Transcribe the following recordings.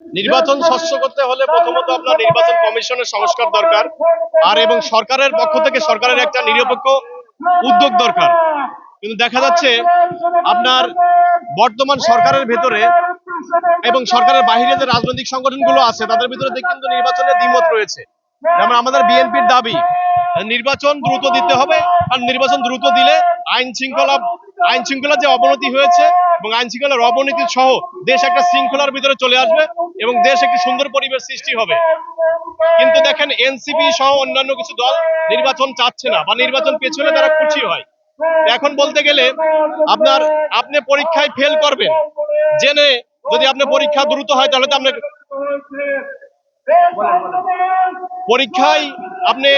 নির্বাচন স্বচ্ছ করতে হলে প্রথমত আপনার নির্বাচন কমিশনের সংস্কার দরকার, আর এবং সরকারের পক্ষ থেকে সরকারের একটা নিরপেক্ষ উদ্যোগ দরকার। কিন্তু দেখা যাচ্ছে আপনার বর্তমান সরকারের ভেতরে এবং সরকারের বাহিরে যে রাজনৈতিক সংগঠনগুলো আছে, তাদের ভিতরে কিন্তু নির্বাচনের দ্বিমত রয়েছে। যেমন আমাদের বিএনপির দাবি, নির্বাচন দ্রুত দিতে হবে, আর নির্বাচন দ্রুত দিলে আইন শৃঙ্খলা আইন শৃঙ্খলার যে অবনতি হয়েছে এবং আইন শৃঙ্খলার অবনীতি সহ দেশ একটা শৃঙ্খলার ভিতরে চলে আসবে এবং দেশ একটি সুন্দর পরিবেশ সৃষ্টি হবে। কিন্তু দেখেন, এনসিপি সহ অন্যান্য কিছু দল নির্বাচন চাচ্ছে না বা নির্বাচন পেছনে তারা খুশি হয়। এখন বলতে গেলে আপনার, আপনি পরীক্ষায় ফেল করবেন। জেনে যদি আপনার পরীক্ষা দ্রুত হয়, তাহলে তো আপনি পরীক্ষায় আপনি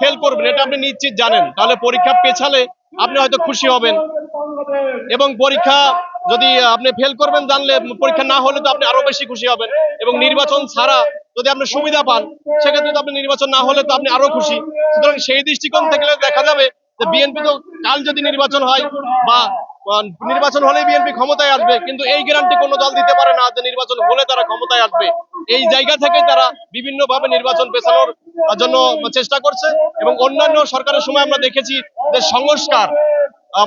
ফেল করবেন, এটা আপনি নিশ্চিত জানেন। তাহলে পরীক্ষা পেছালে আপনি হয়তো খুশি হবেন। এবং পরীক্ষা যদি আপনি ফেল করবেন জানলে পরীক্ষা না হলে তো আপনি আরও বেশি খুশি হবেন। এবং নির্বাচন ছাড়া যদি আপনি সুবিধা পান, সেক্ষেত্রে আপনি নির্বাচন না হলে তো আপনি আরও খুশি। সুতরাং সেই দৃষ্টিকোণ থেকে দেখা যাবে যে বিএনপি তো কাল যদি নির্বাচন হয় বা নির্বাচন হলেই বিএনপি ক্ষমতায় আসবে, কিন্তু এই গ্যারান্টি কোনো দল দিতে পারে না যে নির্বাচন হলে তারা ক্ষমতায় আসবে। এই জায়গা থেকে তারা বিভিন্ন ভাবে নির্বাচন পেছানোর জন্য চেষ্টা করছে এবং অন্যান্য সরকারের সময় আমরা দেখেছি যে সংস্কার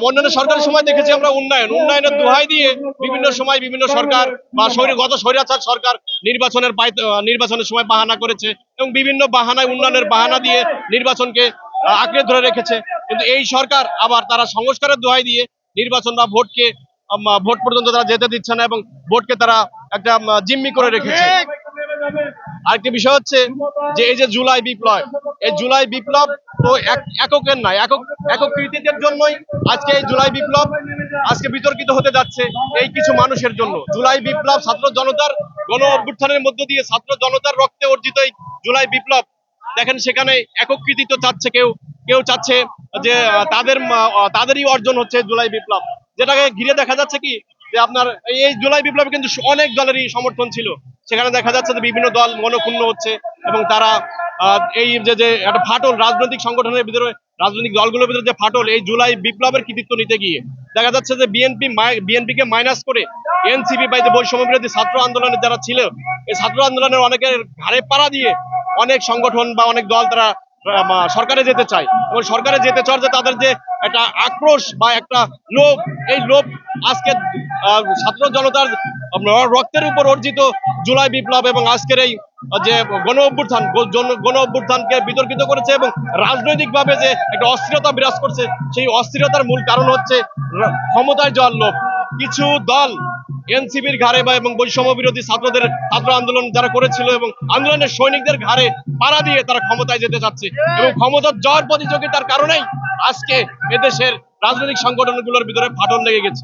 অন্যান্য সরকারের সময় দেখেছি আমরা উন্নয়ন। উন্নয়নের দোহাই দিয়ে বিভিন্ন সময় বিভিন্ন সরকার বা গত স্বৈরাচার সরকার নির্বাচনের নির্বাচনের সময় বাহানা করেছে এবং বিভিন্ন বাহানায় উন্নয়নের বাহানা দিয়ে নির্বাচনকে আঁকড়ে ধরে রেখেছে। কিন্তু এই সরকার আবার তারা সংস্কারের দোহাই দিয়ে নির্বাচন বা ভোটকে ভোট পর্যন্ত তারা যেতে দিচ্ছে না এবং ভোটকে তারা একটা জিম্মি করে রেখেছে। আরেকটি বিষয় হচ্ছে যে এই যে জুলাই বিপ্লব এই জুলাই বিপ্লব তো এক- এককের নয়, একক একক কৃতিত্বের জন্যই আজকে এই জুলাই বিপ্লব আজকে বিতর্কিত হতে যাচ্ছে এই কিছু মানুষের জন্য। জুলাই বিপ্লব ছাত্র জনতার গণ অভ্যুত্থানের মধ্য দিয়ে ছাত্র জনতার রক্তে অর্জিত এই জুলাই বিপ্লব। দেখেন সেখানে একক কৃতিত্ব চাচ্ছে কেউ কেউ চাচ্ছে যে তাদের তাদেরই অর্জন হচ্ছে জুলাই বিপ্লব। যেটাকে ঘিরে দেখা যাচ্ছে কি, যে আপনার এই- জুলাই বিপ্লবে কিন্তু অনেক দলেরই সমর্থন ছিল। সেখানে দেখা যাচ্ছে যে বিভিন্ন দল মনক্ষুণ্ণ হচ্ছে এবং তারা এই যে যে একটা ফাটল রাজনৈতিক সংগঠনের ভিতরে, রাজনৈতিক দলগুলোর ভিতরে যে ফাটল, এই জুলাই বিপ্লবের কৃতিত্ব নিতে গিয়ে দেখা যাচ্ছে যে বিএনপি বিএনপি কে মাইনাস করে এনসিপি বা যে বৈষম্য বিরোধী ছাত্র আন্দোলনে যারা ছিল, এই ছাত্র আন্দোলনের অনেকের ঘাড়ে পাড়া দিয়ে অনেক সংগঠন বা অনেক দল তারা সরকারে যেতে চায়। এবং সরকারে যেতে চাওয়ার যে তাদের যে একটা আক্রোশ বা একটা লোভ, এই লোভ আজকে ছাত্র জনতার রক্তের উপর অর্জিত জুলাই বিপ্লব এবং আজকের এই যে গণ অভ্যুত্থান গণ অভ্যুত্থানকে বিতর্কিত করেছে এবং রাজনৈতিকভাবে যে একটা অস্থিরতা বিরাজ করছে, সেই অস্থিরতার মূল কারণ হচ্ছে ক্ষমতায় যাওয়ার লোক কিছু দল এনসিপির ঘাড়ে বা এবং বৈষম্য বিরোধী ছাত্রদের, ছাত্র আন্দোলন যারা করেছিল এবং আন্দোলনের সৈনিকদের ঘাড়ে পাড়া দিয়ে তারা ক্ষমতায় যেতে চাচ্ছে এবং ক্ষমতার যাওয়ার প্রতিযোগিতার কারণেই আজকে এদেশের রাজনৈতিক সংগঠনগুলোর ভিতরে ফাটল লেগে গেছে।